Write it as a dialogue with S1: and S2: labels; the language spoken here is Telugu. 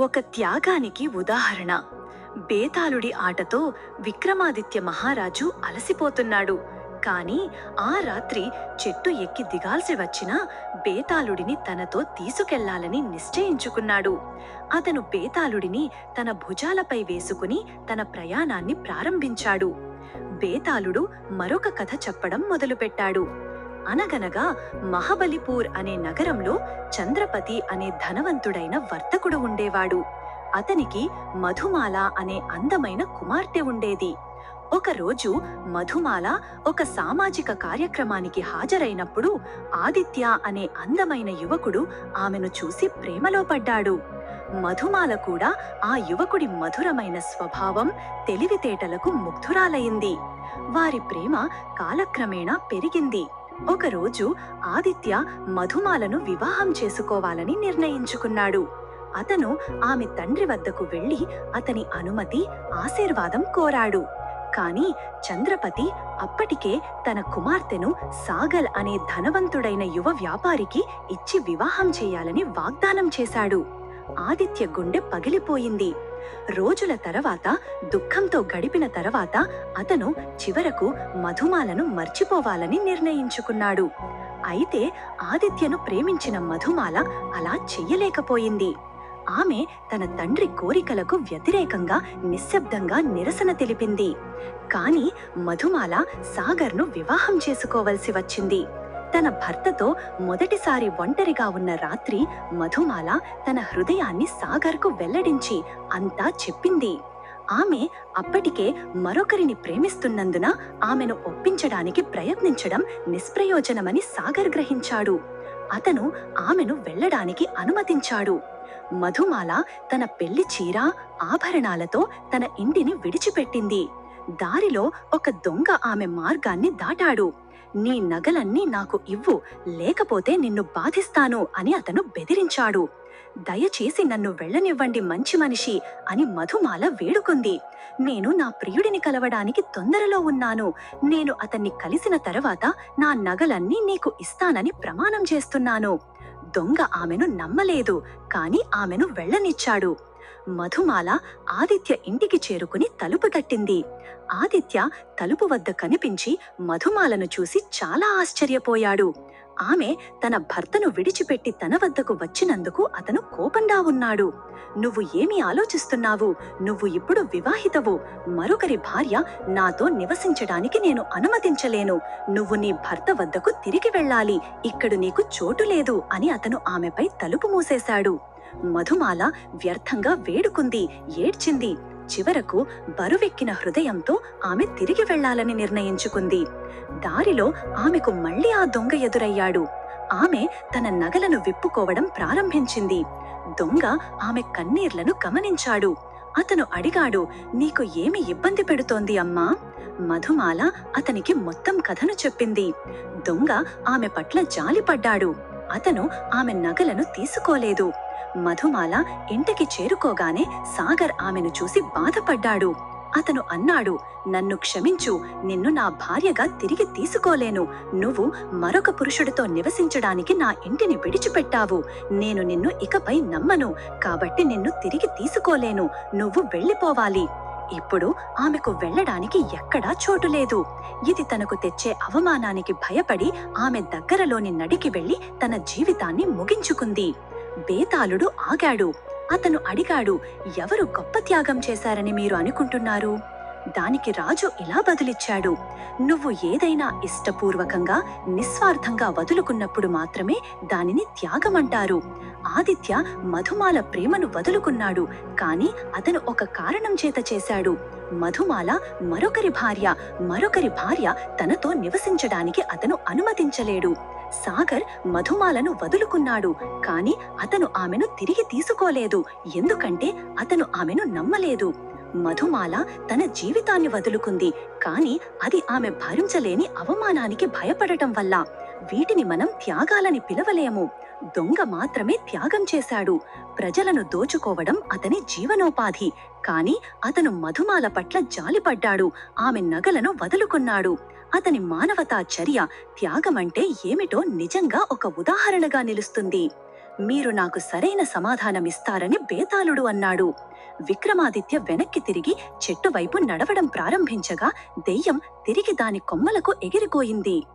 S1: ఒక త్యాగానికి ఉదాహరణ. బేతాళుడి ఆటతో విక్రమాదిత్య మహారాజు అలసిపోతున్నాడు. కాని ఆ రాత్రి చెట్టు ఎక్కి దిగాల్సి వచ్చినా బేతాళుడిని తనతో తీసుకెళ్ళాలని నిశ్చయించుకున్నాడు. అతను బేతాళుడిని తన భుజాలపై వేసుకుని తన ప్రయాణాన్ని ప్రారంభించాడు. బేతాళుడు మరొక కథ చెప్పడం మొదలుపెట్టాడు. అనగనగా మహాబలిపూర్ అనే నగరంలో చంద్రపతి అనే ధనవంతుడైన వర్తకుడు ఉండేవాడు. అతనికి మధుమాల అనే అందమైన కుమార్తె ఉండేది. ఒకరోజు మధుమాల ఒక సామాజిక కార్యక్రమానికి హాజరైనప్పుడు ఆదిత్య అనే అందమైన యువకుడు ఆమెను చూసి ప్రేమలో పడ్డాడు. మధుమాల కూడా ఆ యువకుడి మధురమైన స్వభావం తెలివితేటలకు ముగ్ధురాలయింది వారి ప్రేమ కాలక్రమేణా పెరిగింది. ఒకరోజు ఆదిత్య మధుమాలను వివాహం చేసుకోవాలని నిర్ణయించుకున్నాడు. అతను ఆమె తండ్రి వద్దకు వెళ్ళి అతని అనుమతి ఆశీర్వాదం కోరాడు. కాని చంద్రపతి అప్పటికే తన కుమార్తెను సాగల్ అనే ధనవంతుడైన యువ వ్యాపారికి ఇచ్చి వివాహం చేయాలని వాగ్దానం చేశాడు. ఆదిత్య గుండె పగిలిపోయింది. రోజుల తర్వాత దుఃఖంతో గడిపిన తర్వాత అతను చివరకు మధుమాలను మర్చిపోవాలని నిర్ణయించుకున్నాడు. అయితే ఆదిత్యను ప్రేమించిన మధుమాల అలా చెయ్యలేకపోయింది. ఆమె తన తండ్రి కోరికలకు వ్యతిరేకంగా నిశ్శబ్దంగా నిరసన తెలిపింది. కాని మధుమాల సాగర్ను వివాహం చేసుకోవలసి వచ్చింది. తన భర్తతో మొదటిసారి ఒంటరిగా ఉన్న రాత్రి మధుమాల తన హృదయాన్ని సాగర్కు వెల్లడించి అంతా చెప్పింది. ఆమె అప్పటికే మరొకరిని ప్రేమిస్తున్నందున ఆమెను ఒప్పించడానికి ప్రయత్నించడం నిష్ప్రయోజనమని సాగర్ గ్రహించాడు. అతను ఆమెను వెళ్ళడానికి అనుమతించాడు. మధుమాల తన పెళ్ళి చీర ఆభరణాలతో తన ఇంటిని విడిచిపెట్టింది. దారిలో ఒక దొంగ ఆమె మార్గాన్ని దాటాడు. నీ నగలన్నీ నాకు ఇవ్వు లేకపోతే నిన్ను బాధిస్తాను అని అతను బెదిరించాడు. దయచేసి నన్ను వెళ్ళనివ్వండి మంచి మనిషి అని మధుమాల వేడుకుంది. నేను నా ప్రియుడిని కలవడానికి తొందరలో ఉన్నాను. నేను అతన్ని కలిసిన తర్వాత నా నగలన్నీ నీకు ఇస్తానని ప్రమాణం చేస్తున్నాను. దొంగ ఆమెను నమ్మలేదు కాని ఆమెను వెళ్ళనిచ్చాడు. మధుమాల ఆదిత్య ఇంటికి చేరుకుని తలుపు తట్టింది. ఆదిత్య తలుపు వద్ద కనిపించి మధుమాలను చూసి చాలా ఆశ్చర్యపోయాడు. ఆమె తన భర్తను విడిచిపెట్టి తన వద్దకు వచ్చినందుకు అతను కోపంగా ఉన్నాడు. నువ్వు ఏమి ఆలోచిస్తున్నావు? నువ్వు ఇప్పుడు వివాహితవు. మరొకరి భార్య నాతో నివసించడానికి నేను అనుమతించలేను. నువ్వు నీ భర్త వద్దకు తిరిగి వెళ్ళాలి. ఇక్కడ నీకు చోటు లేదు అని అతను ఆమెపై తలుపు మూసేశాడు. మధుమాల వ్యర్థంగా వేడుకుంది ఏడ్చింది. చివరకు బరువెక్కిన హృదయంతో ఆమె తిరిగి వెళ్ళాలని నిర్ణయించుకుంది. దారిలో ఆమెకు మళ్ళీ ఆ దొంగ ఎదురయ్యాడు. ఆమె తన నగలను విప్పుకోవడం ప్రారంభించింది. దొంగ ఆమె కన్నీర్లను గమనించాడు. అతను అడిగాడు నీకు ఏమి ఇబ్బంది పెడుతోంది అమ్మా? మధుమాల అతనికి మొత్తం కథను చెప్పింది. దొంగ ఆమె పట్ల జాలిపడ్డాడు. అతను ఆమె నగలను తీసుకోలేదు. మధుమాల ఇంటికి చేరుకోగానే సాగర్ ఆమెను చూసి బాధపడ్డాడు. అతను అన్నాడు నన్ను క్షమించు నిన్ను నా భార్యగా తిరిగి తీసుకోలేను. నువ్వు మరొక పురుషుడితో నివసించడానికి నా ఇంటిని విడిచిపెట్టావు. నేను నిన్ను ఇకపై నమ్మను. కాబట్టి నిన్ను తిరిగి తీసుకోలేను. నువ్వు వెళ్ళిపోవాలి. ఇప్పుడు ఆమెకు వెళ్ళడానికి ఎక్కడా చోటు లేదు. ఇది తనకు తెచ్చే అవమానానికి భయపడి ఆమె దగ్గరలోని నడికి వెళ్ళి తన జీవితాన్ని ముగించుకుంది. బేతాళుడు ఆగాడు. అతను అడిగాడు ఎవరు గొప్ప త్యాగం చేశారని మీరు అనుకుంటున్నారు? దానికి రాజు ఇలా బదులిచ్చాడు. నువ్వు ఏదైనా ఇష్టపూర్వకంగా నిస్వార్థంగా వదులుకున్నప్పుడు మాత్రమే దానిని త్యాగమంటారు. ఆదిత్య మధుమాల ప్రేమను వదులుకున్నాడు కాని అతను ఒక కారణం చేత చేశాడు. మధుమాల మరొకరి భార్య మరొకరి భార్య తనతో నివసించడానికి అతను అనుమతించలేడు. సాగర్ మధుమాలను వదులుకున్నాడు కాని అతను ఆమెను తిరిగి తీసుకోలేదు ఎందుకంటే అతను ఆమెను నమ్మలేదు. మధుమాల తన జీవితాన్ని వదులుకుంది. కాని అది ఆమె భరించలేని అవమానానికి భయపడటం వల్ల వీటిని మనం త్యాగాలని పిలవలేము. దొంగ మాత్రమే త్యాగం చేశాడు. ప్రజలను దోచుకోవడం అతని జీవనోపాధి. కాని అతను మధుమాల పట్ల జాలిపడ్డాడు. ఆమె నగలను వదులుకున్నాడు. అతని మానవతా చర్య త్యాగమంటే ఏమిటో నిజంగా ఒక ఉదాహరణగా నిలుస్తుంది. మీరు నాకు సరైన సమాధానమిస్తారని బేతాళుడు అన్నాడు. విక్రమాదిత్య వెనక్కి తిరిగి చెట్టు వైపు నడవడం ప్రారంభించగా దెయ్యం తిరిగి దాని కొమ్మలకు ఎగిరిపోయింది.